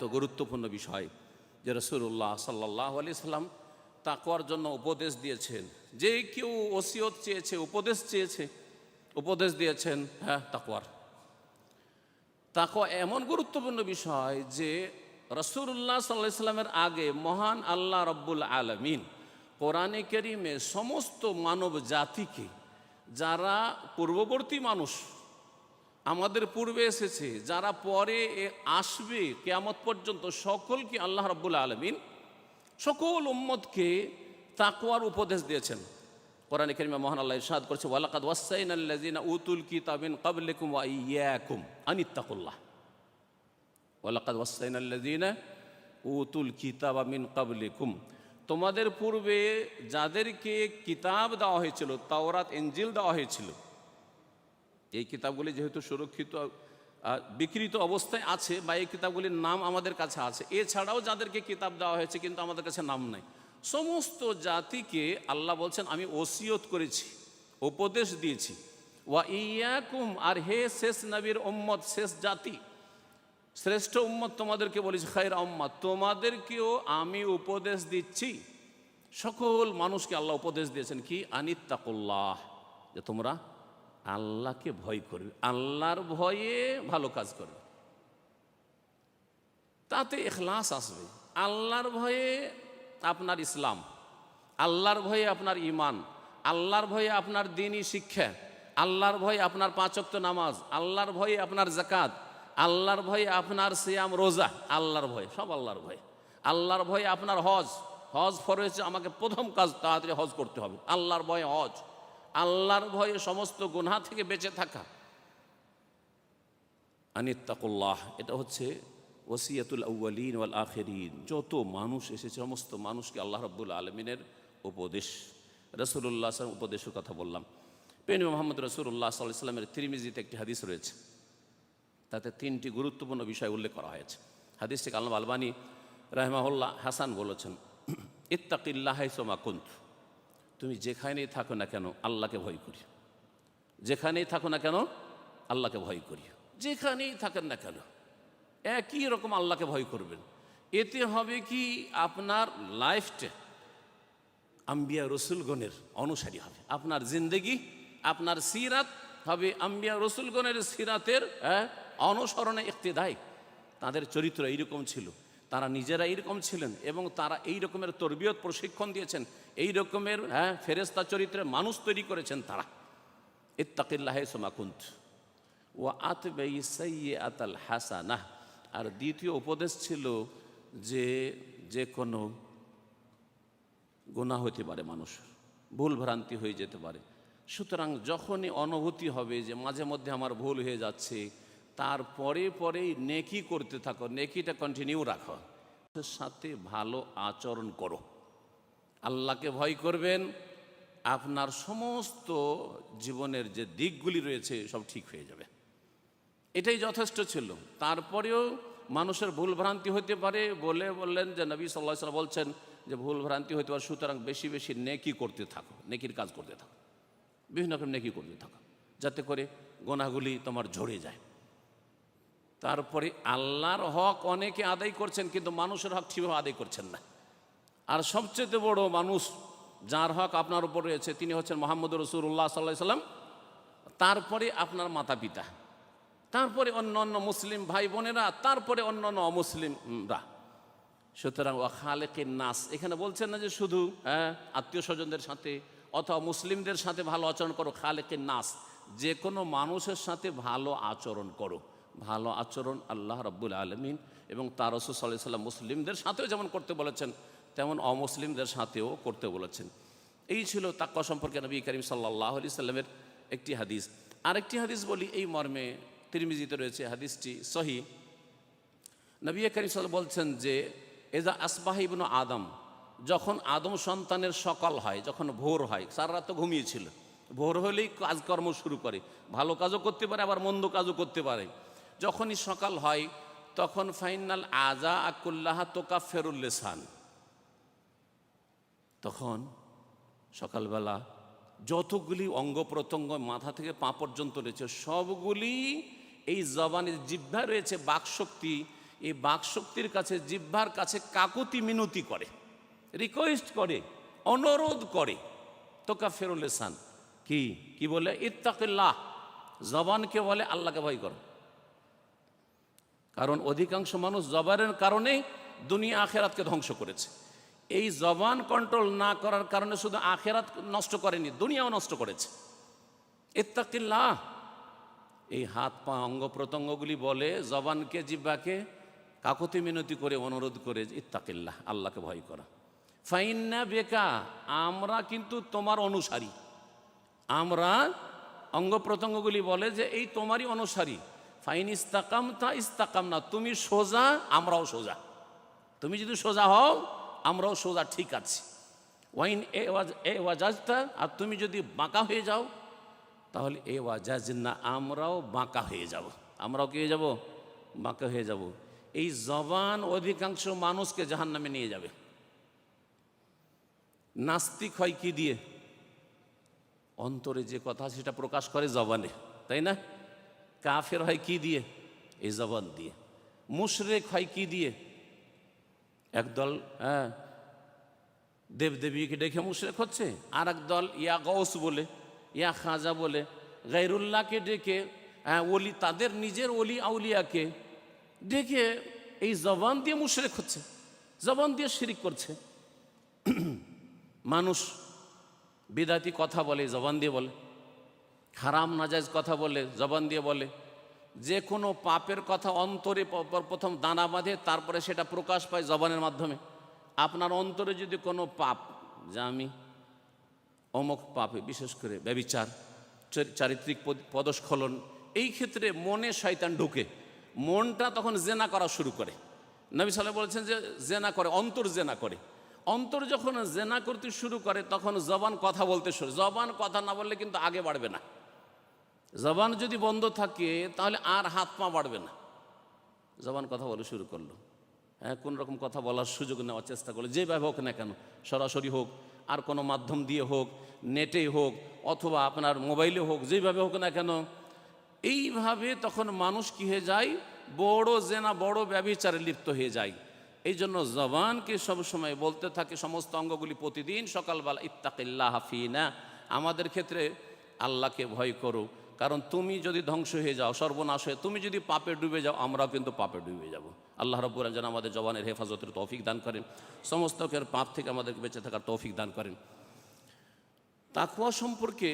তো গুরুত্বপূর্ণ বিষয় যে রসুল্লাহ সাল্লাহ আলি সাল্লাম তাকওয়ার জন্য উপদেশ দিয়েছেন। যে কেউ ওসিয়ত চেয়েছে, উপদেশ চেয়েছে, উপদেশ দিয়েছেন হ্যাঁ তাকওয়ার। তাকওয়া এমন গুরুত্বপূর্ণ বিষয় যে রসুল্লাহ সাল্লাহ সাল্লামের আগে মহান আল্লাহ রব্বুল আলমিন কোরআনে কেরিমে সমস্ত মানব জাতিকে যারা পূর্ববর্তী মানুষ আমাদের পূর্বে এসেছে, যারা পরে আসবে, কেয়ামত পর্যন্ত সকলকে আল্লাহ রব্বুল আলমিন সকল উম্মতকে তাকওয়ার উপদেশ দিয়েছেন। কোরআন করিমা মহান আল্লাহ ইরশাদ করছে, ওয়ালাকাদ ওয়াসাইন আল্লাযিনা উতুল কিতাবিন ক্বাবলিকুম ওয়া ইয়্যাকুম আনিত্তাকুল্লাহ ওয়ালাকাদ ওয়াসাইন আল্লাযিনা উতুল কিতাবা মিন ক্বাবলিকুম। তোমাদের পূর্বে যাদেরকে কিতাব দেওয়া হয়েছিল, তাওরাত, ইনজিল দেওয়া হয়েছিল এই কিতাবগুলি যেহেতু সুরক্ষিত বিকৃত অবস্থায় আছে বা এই কিতাবগুলির নাম আমাদের কাছে আছে। এছাড়াও যাদেরকে কিতাব দেওয়া হয়েছে কিন্তু আমাদের কাছে নাম নাই। সমস্ত জাতিকে আল্লাহ বলছেন, আমি ওসিয়ত করেছি, উপদেশ দিয়েছি। ওয়া ইয়াকুম, আর হে শেষ নবীর উম্মত, শেষ জাতি, শ্রেষ্ঠ উম্মত তোমাদেরকে বলেছি, খায়ের উম্মত, তোমাদেরকেও আমি উপদেশ দিচ্ছি। সকল মানুষকে আল্লাহ উপদেশ দিয়েছেন কি? আনিত্তাকুল্লাহ, যে তোমরা আল্লাহকে ভয় করবে। আল্লাহর ভয়ে ভালো কাজ করবে। তাতে এখলাস আসবে। আল্লাহর ভয়ে আপনার ইসলাম, আল্লাহর ভয়ে আপনার ইমান আল্লাহর ভয়ে আপনার দিনই শিক্ষা, আল্লাহর ভয়ে আপনার পাঁচক্ত নামাজ, আল্লাহর ভয়ে আপনার জাকাত আল্লাহর ভয়ে আপনার সিয়াম, রোজা, আল্লাহর ভয়ে, সব আল্লাহর ভয়ে। আল্লাহর ভয়ে আপনার হজ হজ ফরজ আমাকে প্রথম কাজ তাড়াতাড়ি হজ করতে হবে। আল্লাহর ভয়ে হজ। আল্লাহর ভয়ে সমস্ত গুনহা থেকে বেঁচে থাকা। আনিত্তাকুল্লাহ, এটা হচ্ছে ওসিয়াতুল আউ্বালিন ওয়াল আখেরিন। যত মানুষ এসেছে, সমস্ত মানুষকে আল্লাহ রব্বুল আলমিনের উপদেশ রসুল্লাহ আসলাম উপদেশের কথা বললাম। পেন মোহাম্মদ রসুল্লাহ সাল্লাহ সাল্লামের তিরিমিজিতে একটি হাদিস রয়েছে। তাতে তিনটি গুরুত্বপূর্ণ বিষয় উল্লেখ করা হয়েছে। হাদিসটি কালাম আলবানী রাহমাহুল্লাহ হাসান বলেছেন, ইত্তাকিল্লাহ সোমা কুন্ত। তুমি যেখানেই থাকো না কেন আল্লাহকে ভয় করি যেখানেই থাকো না কেন আল্লাহকে ভয় করি যেখানেই থাকেন না কেন একই রকম আল্লাহকে ভয় করবেন। এতে হবে কি আপনার লাইফটা আম্বিয়া রসুলগণের অনুসারী হবে। আপনার জিন্দেগি আপনার সিরাত হবে আম্বিয়া রসুলগণের সিরাতের হ্যাঁ, অনুসরণে একটি দায় তাদের চরিত্র এইরকম ছিল। তারা নিজেরা এইরকম ছিলেন এবং তারা এই রকমের তরবিয়ত প্রশিক্ষণ দিয়েছেন, এই রকমের হ্যাঁ ফেরেস্তা চরিত্রে মানুষ তৈরি করেছেন তারা। ইত্তাকিল্লাহে সোমাকুন্ত ও আতবে আতাল হাসানাহ। আর দ্বিতীয় উপদেশ ছিল যে যে কোনো গুণা হতে পারে মানুষ, ভুল ভ্রান্তি হয়ে যেতে পারে। সুতরাং যখনই অনুভূতি হবে যে মাঝে মধ্যে আমার ভুল হয়ে যাচ্ছে তারপরে পরেই নেকি করতে থাকো, নেকিটা কন্টিনিউ রাখো। তার সাথে ভালো আচরণ করো। আল্লাহকে ভয় করবেন, আপনার সমস্ত জীবনের যে দিকগুলি রয়েছে সব ঠিক হয়ে যাবে। এটাই যথেষ্ট ছিল। তারপরেও মানুষের ভুল ভ্রান্তি হতে পারে বলে বললেন যে নবী সাল্লাহ সাল্লাম বলছেন যে ভুল ভ্রান্তি হতে পারে, সুতরাং বেশি বেশি নেকি করতে থাকো, নেকির কাজ করতে থাকো। বিভিন্ন রকম নেকি করতে থাকো, যাতে করে গোনাগুলি তোমার ঝরে যায়। তারপরে আল্লাহর হক অনেকে আদায় করছেন, কিন্তু মানুষের হক ঠিকভাবে আদায় করছেন না। আর সবচেয়ে বড় মানুষ যার হক আপনার উপর রয়েছে, তিনি হচ্ছেন মোহাম্মদ রসুল্লাহ সাল্লাহ সাল্লাম। তারপরে আপনার মাতা পিতা তারপরে অন্য অন্য মুসলিম ভাই বোনেরা তারপরে অন্য অন্য অমুসলিমরা। সুতরাং ও খালেকের নাস, এখানে বলছেন না যে শুধু হ্যাঁ আত্মীয় স্বজনদের সাথে অথবা মুসলিমদের সাথে ভালো আচরণ করো খালেকের নাস। যে কোনো মানুষের সাথে ভালো আচরণ করো। ভালো আচরণ আল্লাহ রব্বুল আলমিন এবং তার রসুল সাল্লাহ সাল্লাম মুসলিমদের সাথেও যেমন করতে বলেছেন, তেমন অমুসলিমদের সাথেও করতে বলেছেন। এই ছিল তাক্কা সম্পর্কে নবী করিম সাল্লাহ আলি সাল্লামের একটি হাদিস। আরেকটি হাদিস বলি, এই মর্মে তিরমিজিতে রয়েছে, হাদিসটি সহি। নবী করিম সাল বলছেন যে, এজা আসবাহ আদম যখন আদম সন্তানের সকাল হয়, যখন ভোর হয়, সারা রাত ঘুমিয়েছিল। ভোর হলেই কাজকর্ম শুরু করে, ভালো কাজও করতে পারে, আবার মন্দ কাজও করতে পারে। যখনই সকাল হয়, তখন ফাইনাল আজা আকুল্লাহ তোকা ফেরুল্লেসান তখন সকালবেলা যতগুলি অঙ্গ প্রত্যঙ্গ মাথা থেকে পা পর্যন্ত রয়েছে, সবগুলি এই জবানের জিহ্বা রয়েছে, বাকশক্তি। এই বাকশক্তির কাছে, জিহ্বার কাছে কাকুতি মিনতি করে রিকোয়েস্ট করে, অনুরোধ করে তোকা ফেরুলেসান কি? কি বলে? ইত্তাকিল্লাহ। জবানকে বলে, আল্লাহকে ভয় করো। কারণ অধিকাংশ মানুষ জবানের কারণেই দুনিয়া আখেরাতকে ধ্বংস করেছে। এই জবান কন্ট্রোল না করার কারণে শুধু আখেরাত নষ্ট করেনি, দুনিয়াও নষ্ট করেছে। ইত্তাকিল্লাহ। এই হাত পা অঙ্গ প্রত্যঙ্গগুলি বলে, জবানকে, জিব্বাকে কাকতি মিনতি করে, অনুরোধ করে ইত্তাকিল্লাহ, আল্লাহকে ভয় করা। ফাইন্না বেকা, আমরা কিন্তু তোমার অনুসারী। আমরা অঙ্গ প্রত্যঙ্গগুলি বলে যে, এই তোমারই অনুসারী। ফাইন ইস্তাকাম তা ইস্তাকাম না তুমি সোজা, আমরাও সোজা। তুমি যদি সোজা হও, আমরাও সোজা, ঠিক আছি। ওয়াইন এ ওয়াজ, এ ওয়াজাজটা আর তুমি যদি বাঁকা হয়ে যাও, তাহলে এ ওয়াজাজ না আমরাও বাঁকা হয়ে যাব। আমরাও কি হয়ে যাব? বাঁকা হয়ে যাব। এই জবান অধিকাংশ মানুষকে জাহান নামে নিয়ে যাবে। নাস্তিক হয় কি দিয়ে? অন্তরে যে কথা, সেটা প্রকাশ করে জবানে, তাই না? কাফের হয় কি দিয়ে? এই জবান দিয়ে। মুশরেক হয় কি দিয়ে? একদল হ্যাঁ দেবদেবীকে ডেকে মুশরেক হচ্ছে। আর দল, ইয়া গৌস বলে, ইয়া খাজা বলে গাইরুল্লাহকে ডেকে হ্যাঁ ওলি, তাদের নিজের ওলি আউলিয়াকে ডেকে এই জবান দিয়ে মুশরেক হচ্ছে। জবান দিয়ে শিরিক করছে। মানুষ বিদাতি কথা বলে, জবান দিয়ে বলে। হারাম নাজাইজ কথা বলে, জবান দিয়ে বলে। যে কোনো পাপের কথা অন্তরে প্রথম দানা বাঁধে, তারপরে সেটা প্রকাশ পায় জবানের মাধ্যমে। আপনার অন্তরে যদি কোনো পাপ, যা আমি অমুক পাপে, বিশেষ করে ব্যবিচার, চরি- চারিত্রিক পদ- পদস্খলন, এই ক্ষেত্রে মনে শয়তান ঢুকে। মনটা তখন জেনা করা শুরু করে। নবী সাল্লাহ বলেছেন যে জেনা করে, অন্তর জেনা করে। অন্তর যখন জেনা করতে শুরু করে, তখন জবান কথা বলতে শুরু, জবান কথা না বললে কিন্তু আগে বাড়বে না। জবান যদি বন্ধ থাকে, তাহলে আর হাত পা বাড়বে না। জবান কথা বলে শুরু করল। হ্যাঁ কোন রকম কথা বলার সুযোগ নেওয়ার চেষ্টা করল। যেভাবে হোক না কেন, সরাসরি হোক, আর কোনো মাধ্যম দিয়ে হোক নেটে হোক, অথবা আপনার মোবাইলে হোক, যেভাবে হোক না কেন, এইভাবে তখন মানুষ কি হয়ে যায়? বড় জেনা, বড় ব্যবিচারে লিপ্ত হয়ে যায়। এই জন্য জবানকে সবসময় বলতে থাকে সমস্ত অঙ্গগুলি প্রতিদিন সকালবেলা, ইত্তাকিল্লাহ হাফিনা আমাদের ক্ষেত্রে আল্লাহকে ভয় করো। কারণ তুমি যদি ধ্বংস হয়ে যাও, সর্বনাশ হয়ে, তুমি যদি পাপে ডুবে যাও, আমরাও কিন্তু পাপে ডুবে যাব। আল্লাহ রব্বুল যেন আমাদের জবানের হেফাজতের তৌফিক দান করেন। সমস্তকের পাপ থেকে আমাদেরকে বেঁচে থাকার তৌফিক দান করেন। তাকুয়া সম্পর্কে